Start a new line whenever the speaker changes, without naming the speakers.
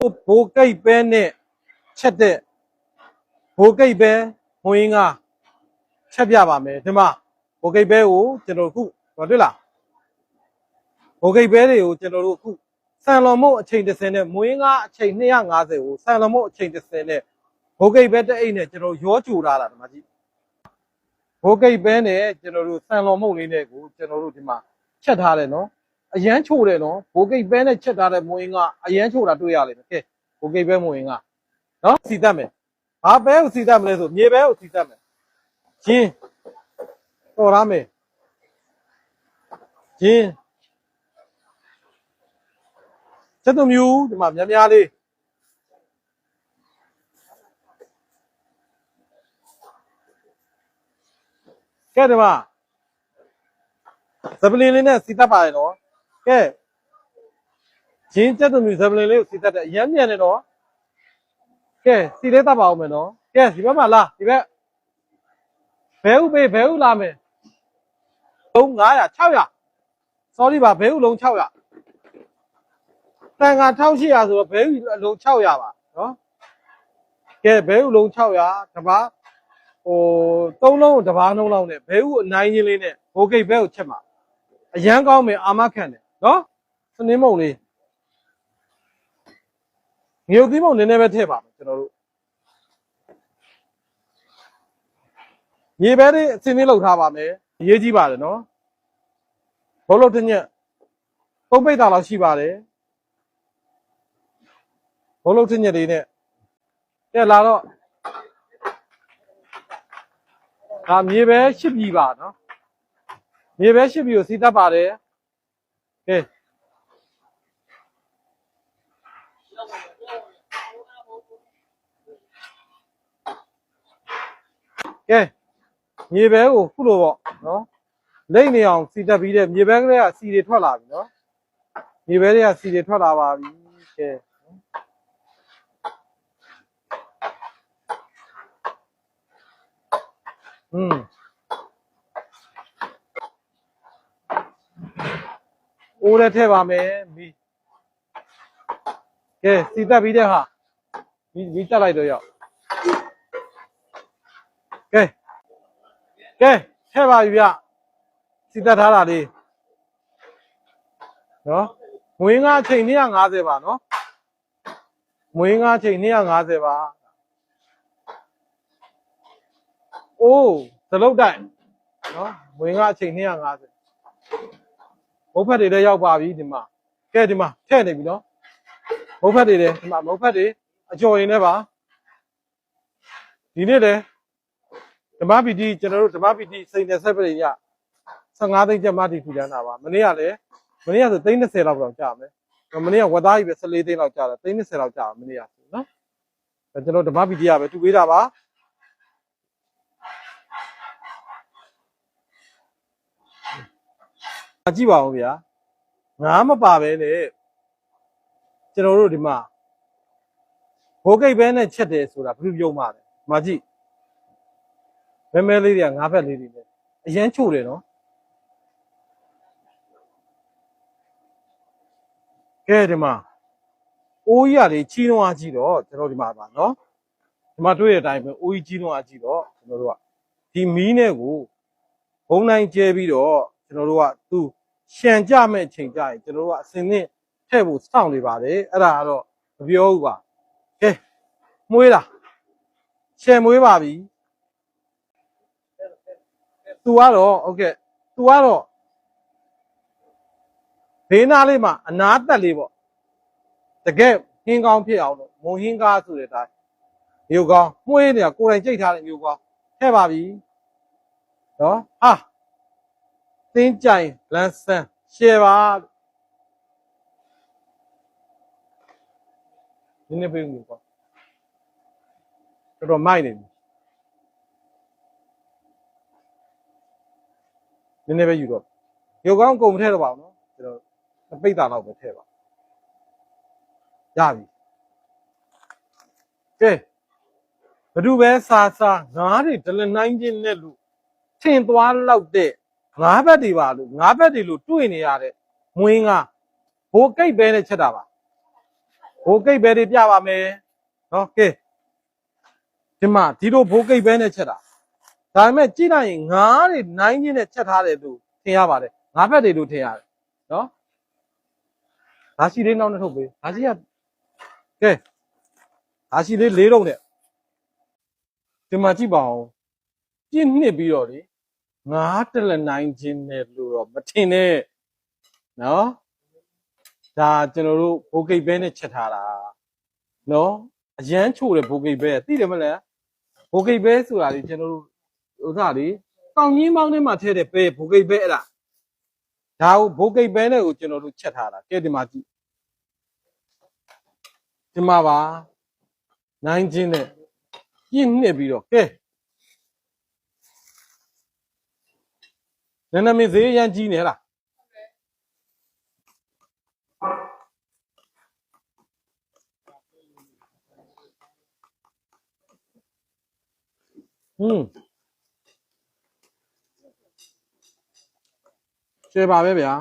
ဘိုးကိတ်ပဲနဲ့ချက်တဲ့ဘိုးကိတ်ပဲမွေးငါချက်ပြပါမယ်ဒီမှာဘိုးကိတ်ပဲကိုကျွန်တော်တို့ခုဟောတွေ့လားဘိုးကိတ်ပဲတွေကိုကျွန်တော်တို့ခုဆန်လွန်မို့အချိန်30နဲ့မွေးငါအချိန်250ကိုဆန်လွန်မို့အချိန်30နဲ့ဘိုးကိတ်ပဲတစ်အိတ်နဲ့ကျွန်တော်ရောကြူလာတာဒီမှာကြည့်ဘိုးကိတ်ပဲနဲ့ကျွန်တော်တို့ဆန်လွန်မို့လေးနဲ့ကိုကျွန်တော်တို့ဒီမှာချက်ထားတယ်နော် အရန်ချို့တယ်နော်ဘိုးကိတ်ပဲနဲ့ချက်ထားတဲ့မွေးငါအရန်ချို့တာတွေ့ရလိမ့်မယ်ကဲဘိုးကိတ်ပဲမွေးငါနော်စီတတ်မယ်ဘာပဲကိုစီတတ်မလဲဆိုမြေပဲကိုစီတတ်မယ်ဂျင်းတော်ရမယ်ဂျင်းချက်သူမျိုးဒီမှာများများလေးကဲဒီမှာဇပလင်လေးနဲ့စီတတ်ပါရဲ့နော် ကဲဂျင်းချက်သူမျိုးဇပလင်လေးကိုစီတတ်တယ်အရမ်းမြန်တယ်နော်ကဲစီလေးတတ်ပါအောင်မယ်နော်ကဲဒီဘက်မှာလာဒီဘက်ဘဲဥပေးဘဲဥလာမယ်လုံး900 600 sorry ပါဘဲဥလုံး600တန်ခါ1800ဆိုတော့ဘဲဥအလုံး600ပါနော်ကဲဘဲဥလုံး600တပါးဟိုသုံးလုံးတပါးနှုံးလောက်နဲ့ဘဲဥအနိုင်ချင်းလေးနဲ့ဘိုးကိတ်ဘဲကိုချက်မှာအရန်ကောင်းမယ်အာမခံတယ် နော်စနင်းမုံလေးငရုတ်သီးမုံနည်းနည်းပဲထည့်ပါမယ်ကျွန်တော်တို့မြေပဲလေးအစင်းလေးလောက်ထားပါမယ်အရေးကြီးပါတယ်နော်ဘုတ်လို့တစ်ညက်သုံးပိတ်တာလောက်ရှိပါတယ်ဘုတ်လို့တစ်ညက်လေးနဲ့ကဲလာတော့ဒါမြေပဲရှစ်ပြီပါနော်မြေပဲရှစ်ပြီကိုစီးတတ်ပါတယ် ကဲကဲမြေပဲကိုခုလိုပေါ့နော်လိမ့်နေအောင်စီတက်ပြီးတဲ့မြေပဲကလေးကစီတွေထွက်လာပြီနော်မြေပဲတွေကစီတွေထွက်လာပါပြီကဲอืม အိုးလည်းထည့်ပါမယ်မီကဲစီတက်ပြီးတဲ့ဟာမီမီတက်လိုက်တော့ရောက်ကဲကဲထည့်ပါပြီဗျစီတက်ထားတာလေးနော်ငွေငါအချိန်250ပါနော်ငွေငါအချိန်250ပါအိုးသလုတ်တိုင်နော်ငွေငါအချိန်250 မုတ်ဖက်တွေလည်းရောက်ပါပြီဒီမှာကဲဒီမှာထည့်နေပြီနော်မုတ်ဖက်တွေလည်းဒီမှာမုတ်ဖက်တွေအကျော်ရင်လည်းပါဒီနေ့လည်းဓမ္မပီတိကျွန်တော်တို့ဓမ္မပီတိစိန်တဲ့ဆက်ပရိည15သိန်းကျပ်မတိထူတန်းတာပါမနေ့ကလည်းမနေ့ကဆိုသိန်း30လောက်တော့ကြာမယ်မနေ့ကဝက်သားကြီးပဲ14သိန်းလောက်ကြာတယ်သိန်း30လောက်ကြာတယ်မနေ့ကဆိုနော်အဲကျွန်တော်ဓမ္မပီတိကပဲတူပေးတာပါ ကြည့်ပါဦးဗျာငါမပါပဲနဲ့ကျွန်တော်တို့ဒီမှာဘိုးကိတ်ပဲနဲ့ချက်တယ်ဆိုတာဘယ်လိုပြောမှလဲမကြည့်မဲမဲလေးတွေကငါးဖက်လေးတွေနဲ့အရန်ချို့တယ်နော်ကဲဒီမှာအိုးကြီးကလေချီးနှောင်းအားကြီးတော့ကျွန်တော်ဒီမှာပါနော်ဒီမှာတွေ့တဲ့အတိုင်းပဲအိုးကြီးချီးနှောင်းအားကြီးတော့ကျွန်တော်တို့ကဒီမီးနဲ့ကိုဘုံတိုင်းကျဲပြီးတော့ ကျွန်တော်တို့ကသူရှံကြမဲ့အချိန်ကြရင်ကျွန်တော်တို့ကအစင်းနဲ့ထည့်ဖို့စောင့်နေပါတယ်အဲ့ဒါကတော့မပြောဘူးပါကဲမွေးတာရှံမွေးပါပြီသူကတော့ဟုတ်ကဲ့သူကတော့ဘေးနားလေးမှာအနာတက်လေးပေါ့တကယ်ဟင်းကောင်းဖြစ်အောင်လို့မုံဟင်းကားဆိုတဲ့အတိုင်းမြို့ကောင်းမှုေးနေတာကိုယ်တိုင်ကြိတ်ထားတဲ့မြို့ကောင်းထည့်ပါပြီနော်ဟာ သင်းကြိုင်လန်းဆန်းရှယ်ပါနည်းနည်းပြေးမြို့ကောင်းတော်တော်မိုက်နေပြီနည်းနည်းပဲယူတော့မြို့ကောင်းကုန်မထည့်တော့ပါဘူးနော်ကျွန်တော်အပိတ်တာတော့ပဲထည့်ပါရပြီကဲဘယ်သူပဲစားစားငါးတွေဒလနိုင်ချင်းနဲ့လို့ထင်သွားလောက်တဲ့ ငါးဘက်တွေပါလို့ငါးဘက်တွေလို့တွေ့နေရတဲ့မွေးငါဘိုးကိတ်ပဲနဲ့ချက်တာပါဘိုးကိတ်ပဲတွေပြပါမယ်နော်ကဲဒီမှာဒီလိုဘိုးကိတ်ပဲနဲ့ချက်တာဒါပေမဲ့ကြည့်လိုက်ရင်ငါးတွေနိုင်ချင်းနဲ့ချက်ထားတယ်သူထင်ရပါတယ်ငါးဖက်တွေလို့ထင်ရတယ်နော်ဒါရှိလေးနောက်နဲ့ထုတ်ပေးဒါရှိကကဲဒါရှိလေးလေးတော့နဲ့ဒီမှာကြည့်ပါဦးပြင်းနှစ်ပြီးတော့လေ ငါးတလက်နိုင်ချင်းနဲ့လို့တော့မထင်နဲ့နော်ဒါကျွန်တော်တို့ဘိုးကိတ်ပဲနဲ့ချက်ထားတာနော်အရန်ချို့တယ်ဘိုးကိတ်ပဲသိတယ်မလားဘိုးကိတ်ပဲဆိုတာလေကျွန်တော်တို့ဥစားလေတောင်ကြီးမောင်းထဲမှာထည့်တဲ့ပဲဘိုးကိတ်ပဲအဲ့ဒါဒါကိုဘိုးကိတ်ပဲနဲ့ကိုကျွန်တော်တို့ချက်ထားတာကဲဒီမှာကြည့်ဒီမှာပါနိုင်ချင်းနဲ့ပြင်းနှစ်ပြီးတော့ကဲ နည်းနည်းမင်းဈေးအရန်ကြီးနေဟလားอืมကျေပါပဲဗျာ